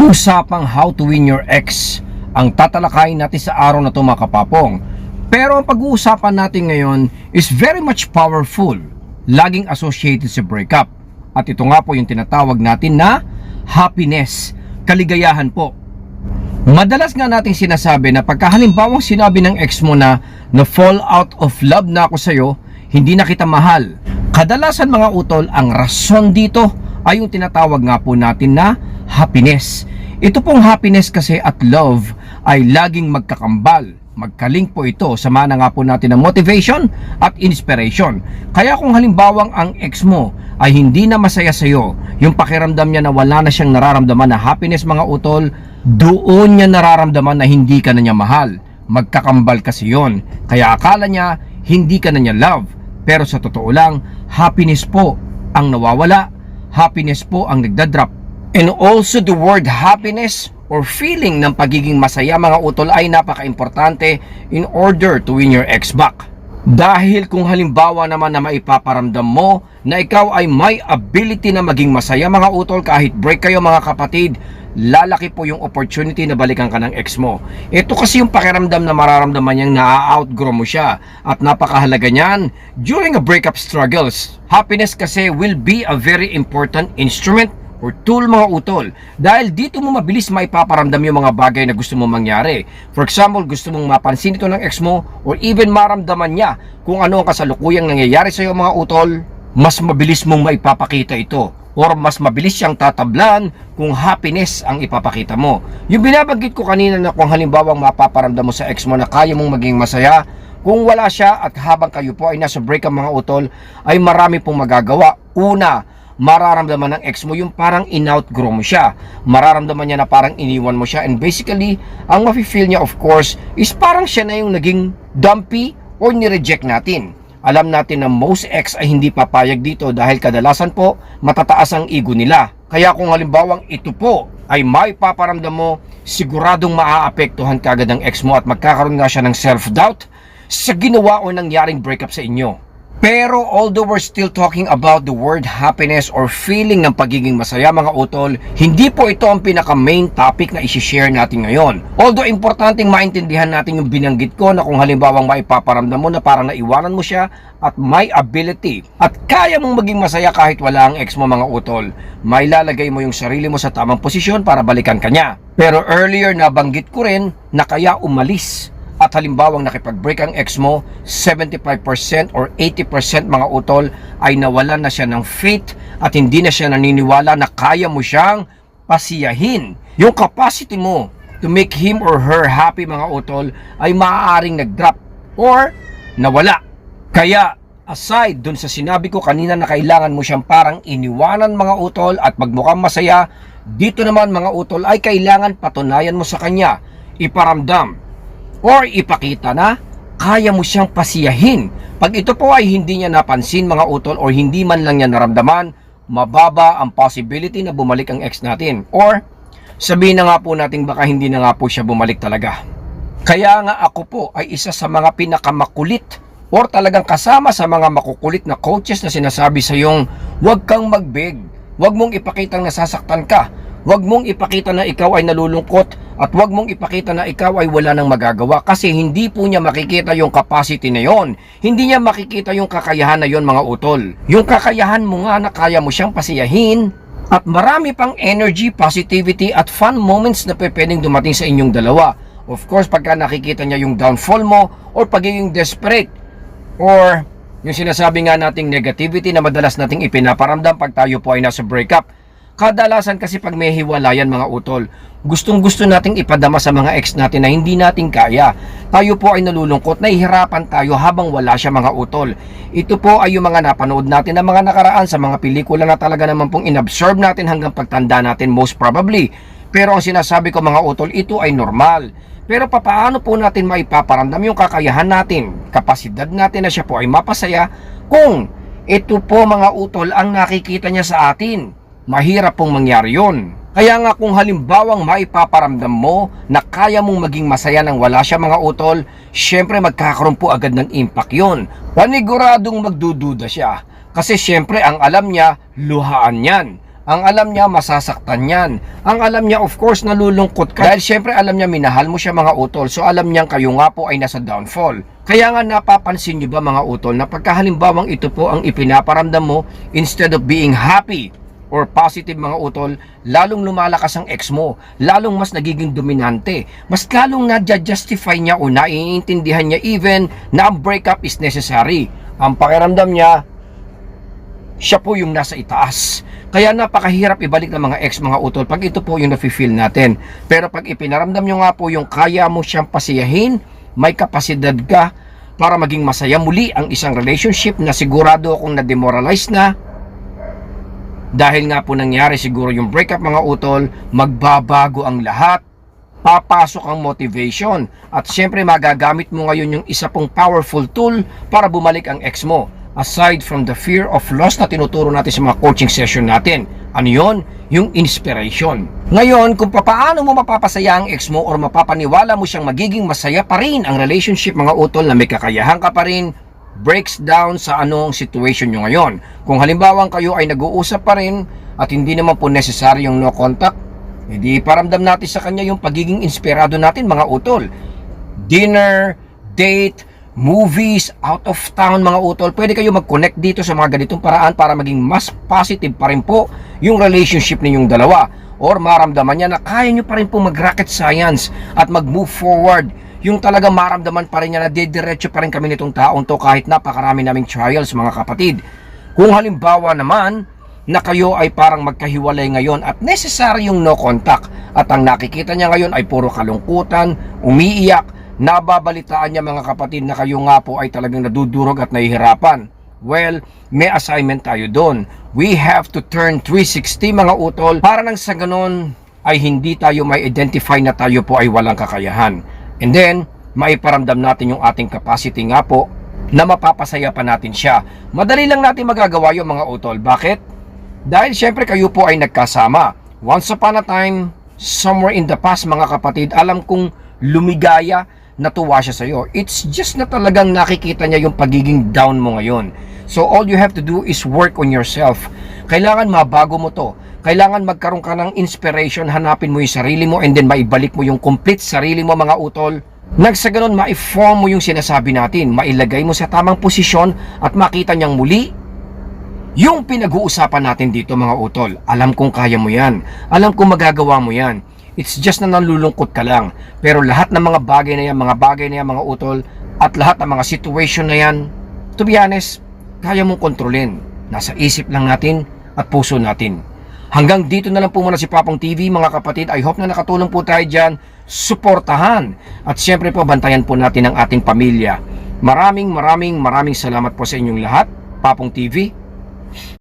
Usapang how to win your ex ang tatalakayin natin sa araw na to mga kapapong. Pero ang pag-uusapan natin ngayon is very much powerful, laging associated sa breakup. At ito nga po yung tinatawag natin na happiness, kaligayahan po. Madalas nga nating sinasabi na pagka halimbawang sinabi ng ex mo na na fall out of love na ako sa'yo, hindi na kita mahal. Kadalasan mga utol, ang rason dito ay yung tinatawag nga po natin na happiness. Ito pong happiness kasi at love ay laging magkakambal. Magkalink po ito, sama na nga po natin ng motivation at inspiration. Kaya kung halimbawang ang ex mo ay hindi na masaya sa'yo, yung pakiramdam niya na wala na siyang nararamdaman na happiness mga utol, doon niya nararamdaman na hindi ka na niya mahal. Magkakambal kasi yon. Kaya akala niya hindi ka na niya love. Pero sa totoo lang, happiness po ang nawawala. Happiness po ang nagdadrop. And also the word happiness or feeling ng pagiging masaya mga utol ay napaka-importante in order to win your ex back. Dahil kung halimbawa naman na maipaparamdam mo na ikaw ay may ability na maging masaya mga utol kahit break kayo mga kapatid, lalaki po yung opportunity na balikan ka ng ex mo. Ito kasi yung pakiramdam na mararamdaman niyang na-outgrow mo siya at napakahalaga niyan during a breakup struggles. Happiness kasi will be a very important instrument or tool mga utol. Dahil dito mo mabilis maipaparamdam yung mga bagay na gusto mo mangyari. For example, gusto mong mapansin ito ng ex mo or even maramdaman niya kung ano ang kasalukuyang nangyayari sa iyo mga utol, mas mabilis mong maipapakita ito or mas mabilis siyang tatablan kung happiness ang ipapakita mo. Yung binabanggit ko kanina na kung halimbawang mapaparamdam mo sa ex mo na kaya mong maging masaya, kung wala siya at habang kayo po ay nasa break ang mga utol, ay marami pong magagawa. Una, mararamdaman ng ex mo yung parang in-outgrow mo siya. Mararamdaman niya na parang iniwan mo siya. And basically, ang mafe-feel niya of course is parang siya na yung naging dumpy or ni-reject natin. Alam natin na most ex ay hindi papayag dito dahil kadalasan po matataas ang ego nila. Kaya kung halimbawang ito po ay may paparamdam mo, siguradong maaapektuhan kagad ng ex mo at magkakaroon nga siya ng self-doubt sa ginawa o nangyaring breakup sa inyo. Pero although we're still talking about the word happiness or feeling ng pagiging masaya mga utol, hindi po ito ang pinaka main topic na isi-share natin ngayon. Although importanteng maintindihan natin yung binanggit ko na kung halimbawang maipaparamdam mo na parang naiwanan mo siya at may ability at kaya mong maging masaya kahit wala ang ex mo mga utol, may lalagay mo yung sarili mo sa tamang posisyon para balikan kanya. Pero earlier nabanggit ko rin na kaya umalis at halimbawang nakipag-break ang ex mo, 75% or 80% mga utol ay nawalan na siya ng faith at hindi na siya naniniwala na kaya mo siyang pasiyahin. Yung capacity mo to make him or her happy mga utol ay maaaring nag-drop or nawala. Kaya aside dun sa sinabi ko kanina na kailangan mo siyang parang iniwanan mga utol at magmukhang masaya, dito naman mga utol ay kailangan patunayan mo sa kanya, iparamdam or ipakita na kaya mo siyang pasiyahin. Pag ito po ay hindi niya napansin mga utol or hindi man lang niya naramdaman, mababa ang possibility na bumalik ang ex natin. Or sabihin na nga po natin baka hindi na nga po siya bumalik talaga. Kaya nga ako po ay isa sa mga pinakamakulit or talagang kasama sa mga makukulit na coaches na sinasabi sa yung huwag kang magbeg, huwag mong ipakitang nasasaktan ka, huwag mong ipakita na ikaw ay nalulungkot at huwag mong ipakita na ikaw ay wala nang magagawa kasi hindi po niya makikita yung capacity na yon. Hindi niya makikita yung kakayahan na yon mga utol. Yung kakayahan mo nga na kaya mo siyang pasiyahin at marami pang energy, positivity at fun moments na pwedeng dumating sa inyong dalawa. Of course, pagka nakikita niya yung downfall mo or pagiging desperate or yung sinasabi nga nating negativity na madalas nating ipinaparamdam pag tayo po ay nasa breakup. Kadalasan kasi pag may hiwalayan mga utol, gustong gusto nating ipadama sa mga ex natin na hindi natin kaya. Tayo po ay nalulungkot, nahihirapan tayo habang wala siya mga utol. Ito po ay yung mga napanood natin na mga nakaraan sa mga pelikula na talaga naman pong inabsorb natin hanggang pagtanda natin most probably. Pero ang sinasabi ko mga utol, ito ay normal. Pero papaano po natin maipaparamdam yung kakayahan natin, kapasidad natin na siya po ay mapasaya kung ito po mga utol ang nakikita niya sa atin. Mahirap pong mangyari yon. Kaya nga kung halimbawang maipaparamdam mo na kaya mong maging masaya nang wala siya mga utol, syempre magkakaroon po agad ng impact yon. Paniguradong magdududa siya. Kasi syempre ang alam niya, luhaan yan. Ang alam niya, masasaktan yan. Ang alam niya, of course, nalulungkot ka. Dahil syempre, alam niya, minahal mo siya mga utol. So, alam niyang kayo nga po ay nasa downfall. Kaya nga napapansin niyo ba mga utol na pagkahalimbawang ito po ang ipinaparamdam mo instead of being happy or positive mga utol, lalong lumalakas ang ex mo, lalong mas nagiging dominante, mas lalong nadja-justify niya o naiintindihan niya even na ang breakup is necessary. Ang pakiramdam niya, siya po yung nasa itaas. Kaya napakahirap ibalik ng mga ex mga utol pag ito po yung nafe-feel natin. Pero pag ipinaramdam nyo nga po yung kaya mo siyang pasiyahin, may kapasidad ka para maging masaya muli ang isang relationship na sigurado akong na-demoralize na, dahil nga po nangyari siguro yung breakup mga utol, magbabago ang lahat. Papasok ang motivation at syempre magagamit mo ngayon yung isa pong powerful tool para bumalik ang ex mo. Aside from the fear of loss na tinuturo natin sa mga coaching session natin. Ano yon? Yung inspiration. Ngayon, kung papaano mo mapapasaya ang ex mo or mapapaniwala mo siyang magiging masaya pa rin ang relationship mga utol na may kakayahan ka pa rin, breaks down sa anong situation nyo ngayon. Kung halimbawa kayo ay nag-uusap pa rin at hindi naman po necessary yung no contact, hindi paramdam natin sa kanya yung pagiging inspirado natin mga utol. Dinner, date, movies, out of town mga utol. Pwede kayo mag-connect dito sa mga ganitong paraan para maging mas positive pa rin po yung relationship ninyong dalawa. Or maramdaman niya na kaya nyo pa rin po mag-rocket science at mag-move forward yung talaga maramdaman pa rin niya na didiretso pa rin kami nitong taong to kahit napakarami naming trials mga kapatid. Kung halimbawa naman na kayo ay parang magkahiwalay ngayon at necessary yung no contact at ang nakikita niya ngayon ay puro kalungkutan, umiiyak, nababalitaan niya mga kapatid na kayo nga po ay talagang nadudurog at nahihirapan. Well, may assignment tayo doon. We have to turn 360 mga utol para nang sa ganun ay hindi tayo may identify na tayo po ay walang kakayahan. And then, maiparamdam natin yung ating capacity nga po na mapapasaya pa natin siya. Madali lang natin magagawa yung mga utol. Bakit? Dahil syempre kayo po ay nagkasama. Once upon a time, somewhere in the past mga kapatid, alam kong lumigaya, natuwa siya sa iyo. It's just na talagang nakikita niya yung pagiging down mo ngayon. So all you have to do is work on yourself. Kailangan mabago mo to. Kailangan magkaroon ka ng inspiration, hanapin mo yung sarili mo and then maibalik mo yung complete sarili mo mga utol. Nag sa ganun, ma-form mo yung sinasabi natin, mailagay mo sa tamang posisyon at makita niyang muli yung pinag-uusapan natin dito mga utol. Alam kong kaya mo yan. Alam kong magagawa mo yan. It's just na nalulungkot ka lang. Pero lahat ng mga bagay na yan, mga bagay na yan mga utol, at lahat ng mga situation na yan, to be honest, kaya mong kontrolin. Nasa isip lang natin at puso natin. Hanggang dito na lang po muna si Papong TV mga kapatid. I hope na nakatulong po tayo dyan. Suportahan. At syempre po bantayan po natin ang ating pamilya. Maraming maraming maraming salamat po sa inyong lahat. Papong TV,